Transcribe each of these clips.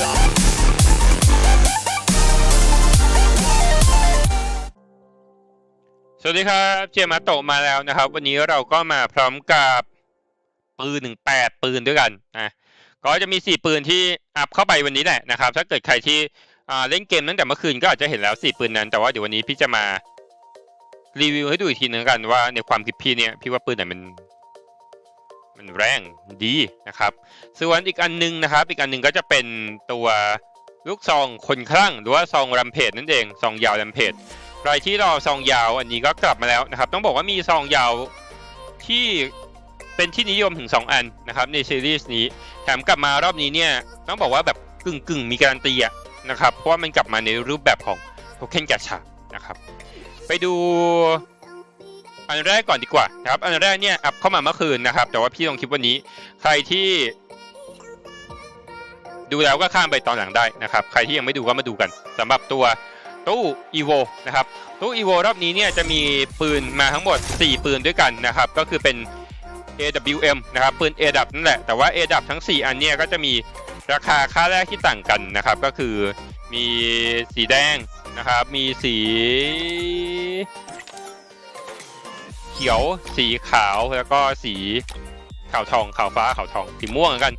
สวัสดีครับ เจมาโตมาแล้วนะครับ วันนี้เราก็มาพร้อมกับปืนหนึ่งแปดปืนด้วยกันนะก็จะมีสี่ปืนที่อัพเข้าไปวันนี้แหละนะครับ ถ้าเกิดใครที่เล่นเกมตั้งแต่เมื่อคืนก็อาจจะเห็นแล้วสี่ปืนนั้น แต่ว่าเดี๋ยววันนี้พี่จะมารีวิวให้ดูอีกทีนึงกันว่าในความคิดพี่เนี่ยพี่ว่าปืนไหนมัน มันแรงดีนะครับส่วนอีกอันหนึงนะครับ อีกอันหนึงก็จะเป็นตัวลูกซองคนคลั่งหรือว่าซองรัมเพจนั่นเองซองยาวรัมเพจใครที่รอซองยาวอันนี้ก็กลับมาแล้วนะครับ ต้องบอกว่ามีซองยาวที่เป็นที่นิยมถึง 2 อันนะครับในซีรีส์นี้แถมกลับมารอบนี้เนี่ยต้องบอกว่าแบบกึ่งกึ่งมีการันตีอะนะครับเพราะว่ามันกลับมาในรูปแบบของโทเค็นแกชานะครับไปดู อันแรกก่อนดีกว่านะครับอันแรกเนี่ยอัพเข้ามาเมื่อคืนนะครับ แต่ว่าพี่ลงคลิปวันนี้ ใครที่ ดูแล้วก็ข้ามไปตอนหลังได้นะครับ ใครที่ยังไม่ดูก็มาดูกันสำหรับตัวตู้อีโวนะครับตู้อีโวรอบนี้เนี่ยจะมีปืนมาทั้งหมด 4 ปืนด้วยกันนะครับ ก็คือเป็น AWM นะครับปืน A ดับนั่นแหละ แต่ว่า A ดับทั้ง 4 อันเนี่ยก็จะมีราคาค่าแรกที่ต่างกันนะครับ ก็คือมีสีแดงนะครับ มีสี ขียว สีขาวแล้วก็สีขาวทองขาวฟ้าขาวทองสีม่วงกัน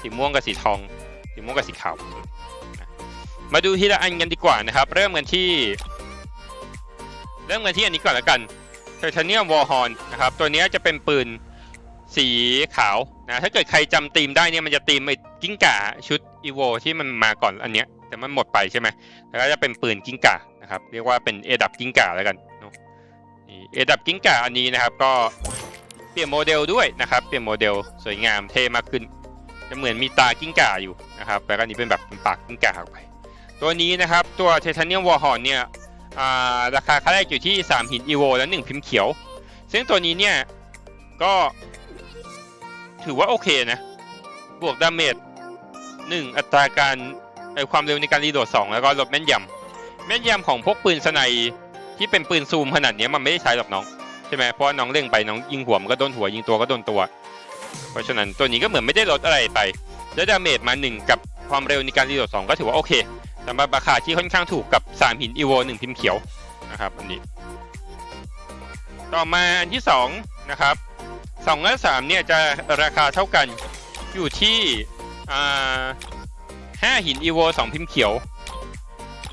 สีม่วงกับสีทองสีม่วงกับสีขาว มาดูทีละอันกันดีกว่านะครับ เริ่มกันที่ เริ่มกันที่อันนี้ก่อนแล้วกันไทเทเนียมวอลฮอนนะครับ ตัวนี้จะเป็นปืนสีขาวนะถ้าเกิดใครจำธีมได้เนี่ยมันจะธีมไอ้กิ้งก่าชุดอีโวที่มันมาก่อนอันเนี้ยแต่มันหมดไปใช่ไหมแล้วก็จะเป็นปืนกิ้งก่านะครับ เรียกว่าเป็นเอดับกิ้งก่าแล้วกัน นี่เอดับกิ้งก่าอันนี้นะครับ ก็เปลี่ยนโมเดลด้วยนะครับ เปลี่ยนโมเดลสวยงามเท่มากขึ้น จะเหมือนมีตากิ้งก่าอยู่นะครับแล้วก็อันนี้เป็นแบบเป็นปากกิ้งก่าออกไป ตัวนี้นะครับตัวเทเทเนียมวอลฮอนเนี่ยราคาค่าแรกอยู่ที่ 3 หินอีโวและ 1 พิมพ์เขียว ซึ่งตัวนี้เนี่ยก็ถือว่าโอเคนะ บวกดาเมจ1 อัตราการความเร็วในการรีโหลด2 แล้วก็ลดแม่นยำแม่นยำของพวกปืนสไน ที่เป็นปืนซูมขนาดนี้มันไม่ได้ใช้หรอกน้องใช่ไหมเพราะน้องเล่งไปน้องยิงหัวมันก็โดนหัวยิงตัวก็โดนตัว เพราะฉะนั้นตัวนี้ก็เหมือนไม่ได้ลดอะไรไปแล้วดาเมจมา1กับความเร็วในการรีโหลด2ก็ถือว่าโอเคสำหรับราคาที่ค่อนข้างถูกกับ3หินอีโว1พิมพ์เขียวนะครับอันนี้ ต่อมาอันที่2นะครับ2และ3เนี่ยจะราคาเท่ากันอยู่ที่อ่า5หินอีโว2พิมพ์เขียว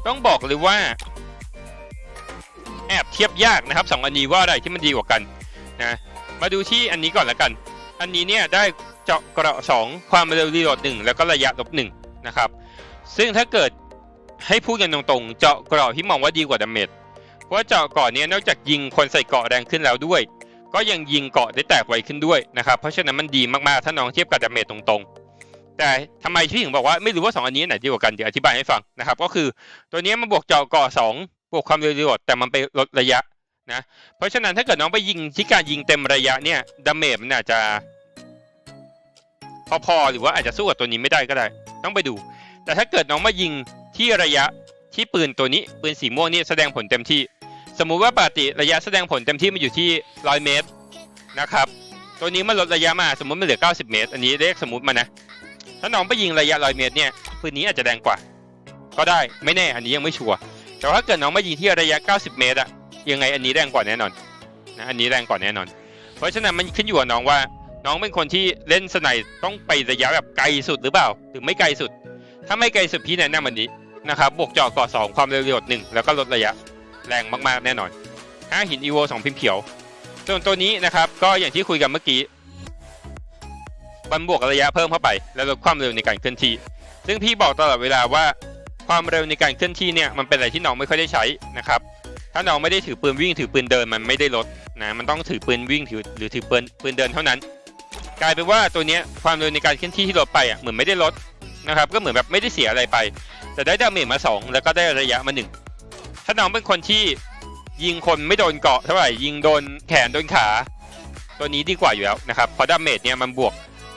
ต้องบอกเลยว่า แอบเทียบยากนะครับ2อันนี้ว่าอะไรที่มันดีกว่ากันนะมาดูที่อันนี้ก่อนละกัน อันนี้เนี่ยได้เจาะเกราะ2ความเร็วรีโหลด1แล้วก็ระยะลบ1นะครับซึ่งถ้าเกิดให้พูดกันตรงๆ เจาะเกราะที่มองว่าดีกว่าดาเมจเพราะว่าเจาะเกราะเนี้นอกจากยิงคนใส่เกาะแรงขึ้นแล้วด้วย ก็ยังยิงเกาะได้แตกไวขึ้นด้วยนะครับ เพราะฉะนั้นมันดีมากๆ ถ้าน้องเทียบกับดาเมจตรงๆ แต่ทำไมพี่ถึงบอกว่าไม่รู้ว่าสองอันนี้ไหนดีกว่ากัน เดี๋ยวอธิบายให้ฟังนะครับ ก็คือตัวนี้มันบวกเจาะเกาะสอง บวกความเร็วรีโหลดแต่มันไปลดระยะนะเพราะฉะนั้นถ้าเกิดน้องไปยิงที่การยิงเต็มระยะเนี่ยดาเมจมันอาจจะ พอๆหรือว่าอาจจะสู้กับตัวนี้ไม่ได้ก็ได้ ต้องไปดู แต่ถ้าเกิดน้องมายิงที่ระยะที่ปืนตัวนี้ปืนสีม่วงนี่แสดงผลเต็มที่ สมมุติว่าปกติระยะแสดงผลเต็มที่มันอยู่ที่100เมตรนะครับ ตัวนี้มันลดระยะมาสมมติมันเหลือ 90 เมตร อันนี้เลขสมมติมานะถ้าน้องไปยิงระยะ100เมตรเนี่ยปืนนี้อาจจะแรงกว่า ก็ได้ไม่แน่อันนี้ยังไม่ชัวร์ แต่ว่าถ้าเกิดน้องมายิงที่ระยะ 90 เมตรอะยังไงอันนี้แรงกว่าแน่นอนนะอันนี้แรงกว่าแน่นอน เพราะฉะนั้นมันขึ้นอยู่กับน้องว่า น้องเป็นคนที่เล่นสไนต้องไประยะแบบไกลสุดหรือเปล่าหรือไม่ไกลสุด ถ้าไม่ไกลสุดพี่แนะนำอันนี้นะครับบวกเจาะก่อสองความเร็วโหลดหนึ่งแล้วก็ลดระยะแรงมากๆแน่นอนห้าหินอีโวสองพิมพ์เขียวส่วนตัวนี้นะครับก็อย่างที่คุยกันเมื่อกี้มันบวกระยะเพิ่มเข้าไป แล้วลดความเร็วในการเคลื่อนที่ซึ่งพี่บอกตลอดเวลาว่า ความเร็วในการเคลื่อนที่เนี่ยมันเป็นอะไรที่น้องไม่ค่อยได้ใช้นะครับ ถ้าน้องไม่ได้ถือปืนวิ่งถือปืนเดินมันไม่ได้ลดนะมันต้องถือปืนวิ่งถือหรือถือปืนปืนเดินเท่านั้น กลายเป็นว่าตัวเนี้ยความเร็วในการเคลื่อนที่ที่ลดไปอะเหมือนไม่ได้ลดนะครับก็เหมือนแบบไม่ได้เสียอะไรไป แต่ได้ดาเมจมา 2 แล้วก็ได้ระยะมา 1 ถ้าน้องเป็นคนที่ยิงคนไม่โดนเกาะเท่าไหร่ยิงโดนแขนโดนขา ตัวนี้ดีกว่าอยู่แล้วนะครับเพราะดาเมจเนี่ยมันบวก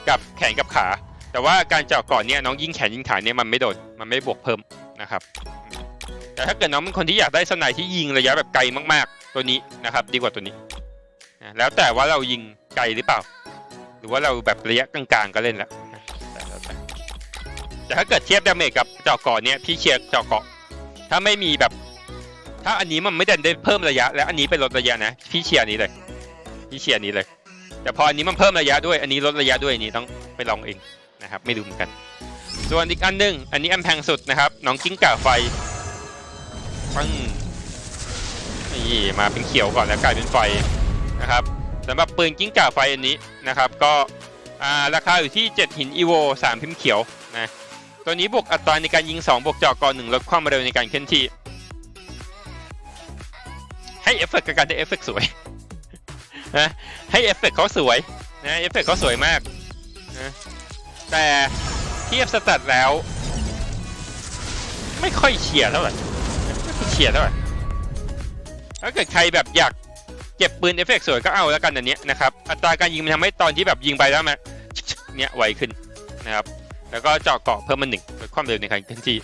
กับแขนกับขา แต่ว่าการเจาะเกาะเนี่ยน้องยิงแขนยิงขาเนี่ยมันไม่โดนมันไม่บวกเพิ่มนะครับ แต่ถ้าเกิดน้องเป็นคนที่อยากได้สไนด์ที่ยิงระยะแบบไกลมากๆ ตัวนี้นะครับ ดีกว่าตัวนี้ แล้วแต่ว่าเรายิงไกลหรือเปล่า หรือว่าเราแบบระยะกลางๆก็เล่นแหละนะแต่แล้วแต่ถ้าเกิดเทียบดาเมจกับเจาะเกาะเนี่ยพี่เชียร์เจาะเกาะ ถ้าไม่มีแบบ ถ้าอันนี้มันไม่ได้ได้เพิ่มระยะ และอันนี้เป็นลดระยะนะพี่เชียร์นี้เลยพี่เชียร์อันนี้เลย แต่พออันนี้มันเพิ่มระยะด้วย อันนี้ลดระยะด้วยอันนี้ต้องไปลองเอง นะครับไม่รู้เหมือนกัน ส่วนอีกอันหนึง อันนี้อันแพงสุดนะครับ น้องกิ้งก่าไฟปังนี่มาเป็นเขียวก่อนแล้วกลายเป็นไฟนะครับสำหรับปืนกิ้งก่าไฟอันนี้นะครับ ก็ราคาอยู่ที่ 7 หินอีโว3 พิมพ์เขียวนะตัวนี้บวกอัตราในการยิง 2 บวกจาะกอ1ลดความเร็วในการเคลื่อนที่ ให้เอฟเฟกต์กับการได้เอฟเฟกต์สวยนะให้เอฟเฟกต์เขาสวยนะเอฟเฟกต์เขาสวยมากนะ แต่เทียบสแตทแล้ว ไม่ค่อยเฉียร์เท่าไหร่ไม่ค่อยเฉียร์เท่าไหร่ถ้าเกิดใครแบบอยากเก็บปืนเอฟเฟกต์สวยก็เอาแล้วกันอันนี้นะครับอัตราการยิงมันทำให้ตอนที่แบบยิงไปแล้วมันเนี้ยไวขึ้นนะครับแล้วก็เจาะเกาะเพิ่มมาหนึ่งลดความเร็วในการเคลื่อนที่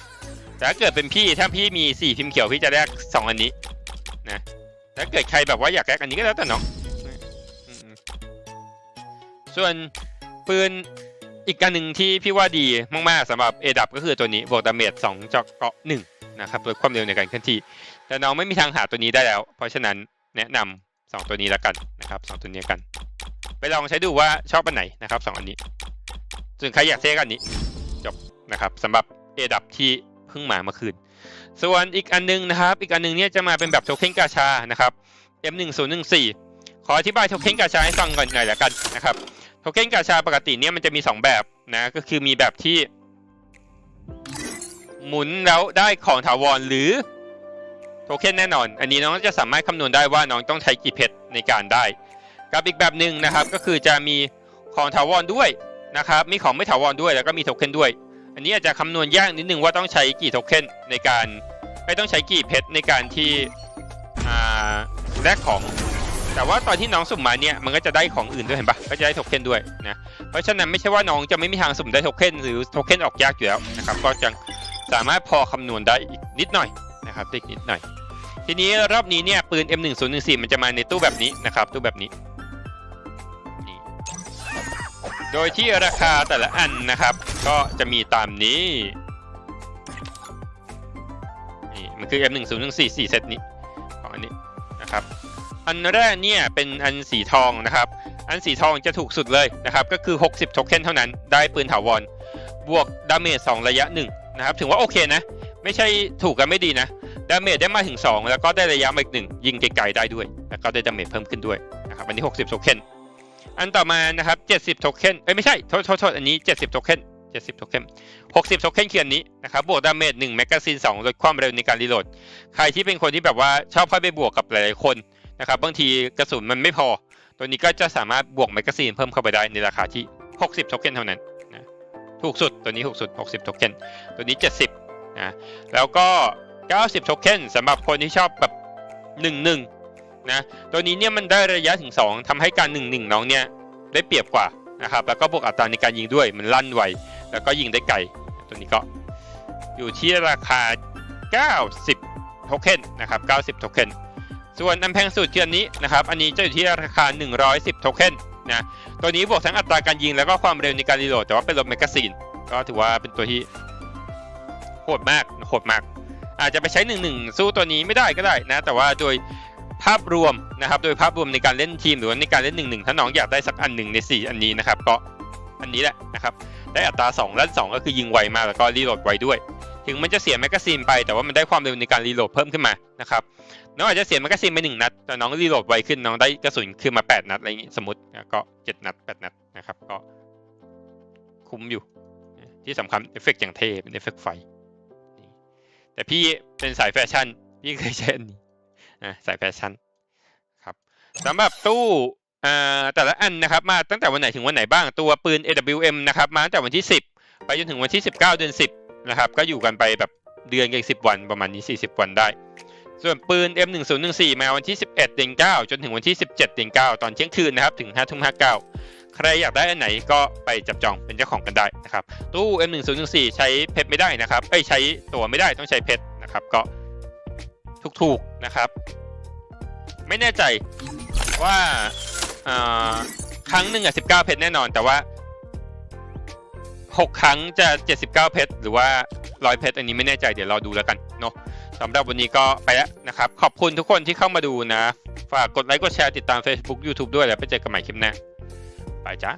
แต่ถ้าเกิดเป็นพี่ถ้าพี่มีสี่พิมพ์เขียวพี่จะแลกสองอันนี้นะถ้าเกิดใครแบบว่าอยากแลกอันนี้ก็แล้วแต่น้องส่วนปืน อีกอันหนึ่งที่พี่ว่าดีมากๆสำหรับเอดับก็คือตัวนี้บวกดาเมจสองจาะเกาะหนึ่งนะครับลดความเร็วในการเคลื่อนที่ แต่น้องไม่มีทางหาตัวนี้ได้แล้ว เพราะฉะนั้นแนะนำสองตัวนี้แล้วกันนะครับสองตัวนี้กัน ไปลองใช้ดูว่าชอบอันไหนนะครับสองอันนี้ส่วนใครอยากเทกอันนี้จบนะครับสำหรับเอดับที่เพิ่งมาเมื่อคืน ส่วนอีกอันนึงนะครับ อีกอันนึงเนี่ยจะมาเป็นแบบโทเค็นกาชานะครับ M1014 ขออธิบายโทเค็นกาชาให้ฟังก่อนหน่อยละกันนะครับ โทเค็นกาชาปกติเนี่ยมันจะมี 2 แบบนะก็คือมีแบบที่ หมุนแล้วได้ของถาวรหรือโทเค็นแน่นอน อันนี้น้องจะสามารถคำนวณได้ว่าน้องต้องใช้กี่เพชรในการได้ กับอีกแบบหนึ่งนะครับก็คือจะมีของถาวรด้วยนะครับมีของไม่ถาวรด้วยแล้วก็มีโทเค็นด้วย อันนี้อาจจะคำนวณยากนิดนึงว่าต้องใช้กี่โทเค็นในการไม่ต้องใช้กี่เพชรในการที่อ่าแลกของ แต่ว่าตอนที่น้องสุ่มมาเนี่ยมันก็จะได้ของอื่นด้วยเห็นปะก็จะได้โทเค็นด้วยนะเพราะฉะนั้นไม่ใช่ว่าน้องจะไม่มีทางสุ่มได้โทเค็นหรือโทเค็นออกยากอยู่แล้วนะครับก็จะสามารถพอคำนวณได้อีกนิดหน่อยนะครับได้อีกนิดหน่อย ทีนี้รอบนี้เนี่ยปืน M1014 มันจะมาในตู้แบบนี้นะครับตู้แบบนี้นี่โดยที่ราคาแต่ละอันนะครับ ก็จะมีตามนี้นี่มันคือ M1014 4เซตนี้ อันแรกเนี่ยเป็นอันสีทองนะครับ อันสีทองจะถูกสุดเลยนะครับ ก็คือ 60 โทเค็นเท่านั้น ได้ปืนถาวร บวกดาเมจ2ระยะ1นะครับ ถือว่าโอเคนะ ไม่ใช่ถูกกันไม่ดีนะ ดาเมจได้มาถึง 2 แล้วก็ได้ระยะมาอีกหนึ่งยิงไกลๆได้ด้วย แล้วก็ได้ดาเมจเพิ่มขึ้นด้วยนะครับ อันนี้ 60 โทเค็น อันต่อมานะครับ 70 โทเค็น เอ้ยไม่ใช่ โทษโทษอันนี้ 70 โทเค็น 70 โทเค็น 60 โทเค็นคืออันนี้นะครับ บวกดาเมจ1แมกกาซีน2ลดความเร็วในการรีโหลด ใครที่เป็นคนที่แบบว่าชอบเข้าไปบวกกับหลายๆคน นะครับบางทีกระสุนมันไม่พอ ตัวนี้ก็จะสามารถบวกแมกกาซีนเพิ่มเข้าไปได้ในราคาที่ 60โทเค็นเท่านั้นนะถูกสุดตัวนี้ถูกสุด 60โทเค็นตัวนี้ 70นะแล้วก็ 90โทเค็นสำหรับคนที่ชอบแบบ1-1นะตัวนี้เนี่ยมันได้ระยะถึง 2ทำให้การ 1-1 น้องเนี่ยได้เปรียบกว่านะครับแล้วก็บวกอัตราในการยิงด้วยมันลั่นไวแล้วก็ยิงได้ไกลตัวนี้ก็อยู่ที่ราคา 90โทเค็นนะครับ90โทเค็น ส่วนอันแพงสุดคือนนี้นะครับอันนี้จะอยู่ที่ราคา 110 โทเค็นนะตัวนี้บวกทั้งอัตราการยิงแล้วก็ความเร็วในการรีโหลดแต่ว่าเป็นลดแมกกาซีนก็ถือว่าเป็นตัวที่โหดมากโหดมาก อาจจะไปใช้1-1สู้ตัวนี้ไม่ได้ก็ได้นะ แต่ว่าโดยภาพรวมนะครับ โดยภาพรวมในการเล่นทีมหรือว่าในการเล่น1-1ถ้าน้องอยากได้สักอันหนึ่งใน 4 อันนี้นะครับก็อันนี้แหละนะครับได้อัตรา2และ2ก็คือยิงไวมากแล้วก็รีโหลดไวด้วย ถึงมันจะเสียแมกกาซีนไปแต่ว่ามันได้ความเร็วในการรีโหลดเพิ่มขึ้นมานะครับน้องอาจจะเสียแมกกาซีนไปหนึ่งนัด แต่น้องรีโหลดไวขึ้นน้องได้กระสุนขึ้นมา 8 นัดอะไรอย่างงี้สมมติก็ 7 นัด 8 นัดนะครับก็คุ้มอยู่ ที่สำคัญเอฟเฟกต์อย่างเท่เป็นเอฟเฟกต์ไฟ แต่พี่เป็นสายแฟชั่น พี่เคยใช้อันนี้สายแฟชั่นครับสำหรับตู้อ่าแต่ละอันนะครับมาตั้งแต่วันไหนถึงวันไหนบ้างตัวปืน AWM นะครับมาตั้งแต่วันที่ 10 ไปจนถึงวันที่ 19 เดือน 10 นะครับ ก็อยู่กันไปแบบเดือนกับอีก10วันประมาณนี้40วันได้ ส่วนปืน M1014 มาวันที่ 11เดือน9 จนถึงวันที่ 17เดือน9 ตอนเที่ยงคืนนะครับ ถึง5ทุ่ม59 ใครอยากได้อันไหนก็ไปจับจองเป็นเจ้าของกันได้นะครับ ตู้ M1014 ใช้เพชรไม่ได้นะครับ เอ้ยใช้ตัวไม่ได้ต้องใช้เพชรนะครับ ก็ถูกๆนะครับ ไม่แน่ใจว่าอ่าครั้งหนึ่งอะ19 เพชรแน่นอน แต่ว่า หกครั้งจะ 79 เพชรหรือว่า100เพชรอันนี้ไม่แน่ใจเดี๋ยวเราดูแล้วกันเนาะสำหรับวันนี้ก็ไปแล้วนะครับ ขอบคุณทุกคนที่เข้ามาดูนะ ฝากกดไลค์กดแชร์ติดตาม Facebook YouTube ด้วยแล้วไปเจอกันใหม่คลิปหน้าไปจ้า